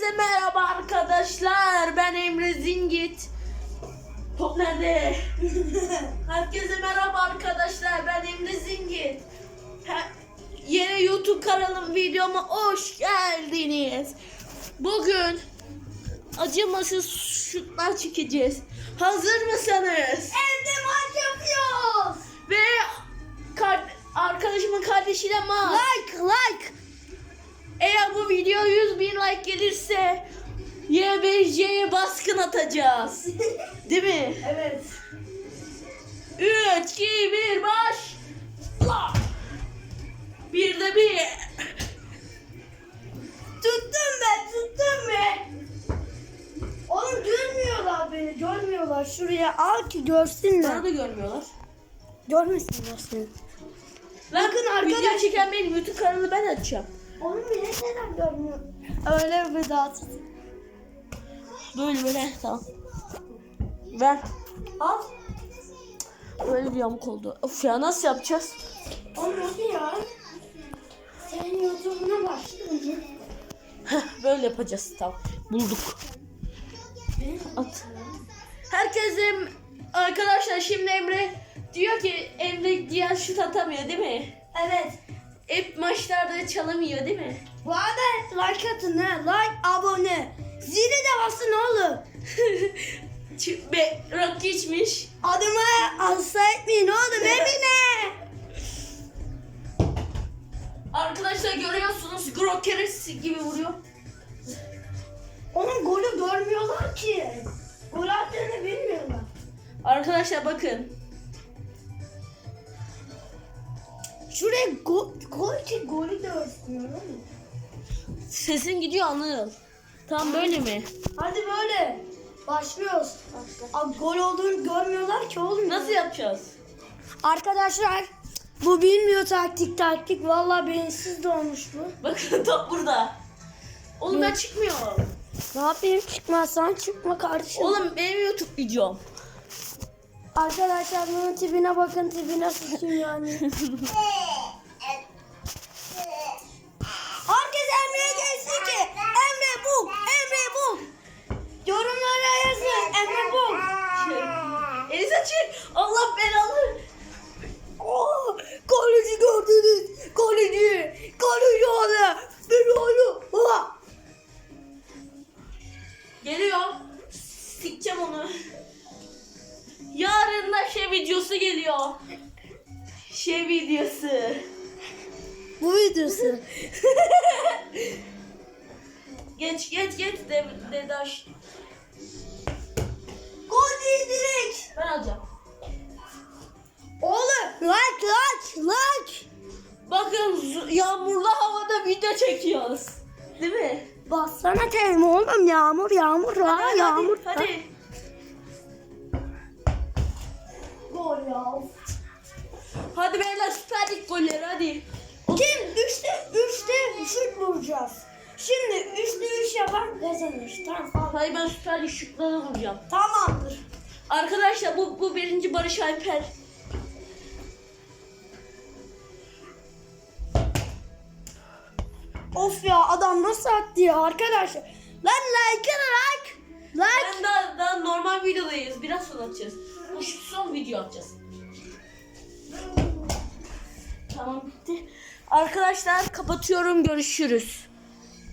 Herkese merhaba arkadaşlar. Ben Emre Zingit. Top nerede? Herkese merhaba arkadaşlar. Ben Emre Zingit. Yeni YouTube kanalım videoma hoş geldiniz. Bugün acımasız şutlar çekeceğiz. Hazır mısınız? Evde maç yapıyoruz. Ve kar- arkadaşımın kardeşiyle maç. Like like. Eğer bu video 100 bin like gelirse YBJ'ye baskın atacağız. Değil mi? Evet. 3, 2, 1 baş. Bir de bir. Tuttum ben tuttum ben. Oğlum görmüyorlar beni görmüyorlar. Şuraya al ki görsünler. Bana da görmüyorlar. Görmesinler seni. Bakın Video arkadaş- çeken benim YouTube kanalı ben açacağım. Oğlum bile neden görmüyor? Öyle bir dağıtır. Böyle böyle tamam. Ver. Al. Böyle bir yamuk oldu. Of ya nasıl yapacağız? Oğlum hadi ya. Senin YouTube'una başlayayım. Heh, böyle yapacağız tamam. Bulduk. At. Herkese arkadaşlar şimdi Emre diyor ki Emre diğer şut atamıyor değil mi? Evet. Hep maçlarda çalamıyor değil mi? Bu arada like atın ha. Like, abone. Zili de basın oğlum. Be, rock geçmiş. Adıma hasta etmeyin oğlum Emine. Arkadaşlar görüyorsunuz Grokeres gibi vuruyor. Onun golü görmüyorlar ki. Gol attığını bilmiyorlar. Arkadaşlar bakın. Şuraya gol, gol ki golü oğlum. Sesin gidiyor Anıl. Tam böyle mi? Hadi böyle. Başlıyoruz. Abi gol olduğunu görmüyorlar ki oğlum. Nasıl yapacağız? Arkadaşlar bu bilmiyor taktik taktik. Vallahi beyinsiz de olmuş bu. Bakın top burada. Oğlum ben çıkmıyorum. Ne yapayım çıkmazsan çıkma kardeşim. Oğlum benim YouTube videom. Arkadaşlar bunun tipine bakın tipine sıçayım yani. onu. Yarın da şey videosu geliyor. Şey videosu. Bu videosu. Geç geç geç de, dedaş. Gol değil direkt. Ben alacağım. Oğlum like like like. Bakın yağmurlu havada video çekiyoruz. Değil mi? Bassana telimi oğlum yağmur yağmur ya Hadi, yağmur. Hadi. hadi. Ya. Hadi beyler Süper Lig golleri hadi. Kim? Üçte, üçte şut vuracağız. Şimdi üçte üç yapan kazanır. Tamam. Hayır ben Süper Lig şutları vuracağım. Tamamdır. Arkadaşlar bu, bu birinci Barış Alper. Of ya adam nasıl attı ya arkadaşlar. Lan like like. Like. Ben daha, daha normal videodayız. Biraz sonra atacağız. Şu son video atacağız. Tamam bitti. Arkadaşlar kapatıyorum. Görüşürüz.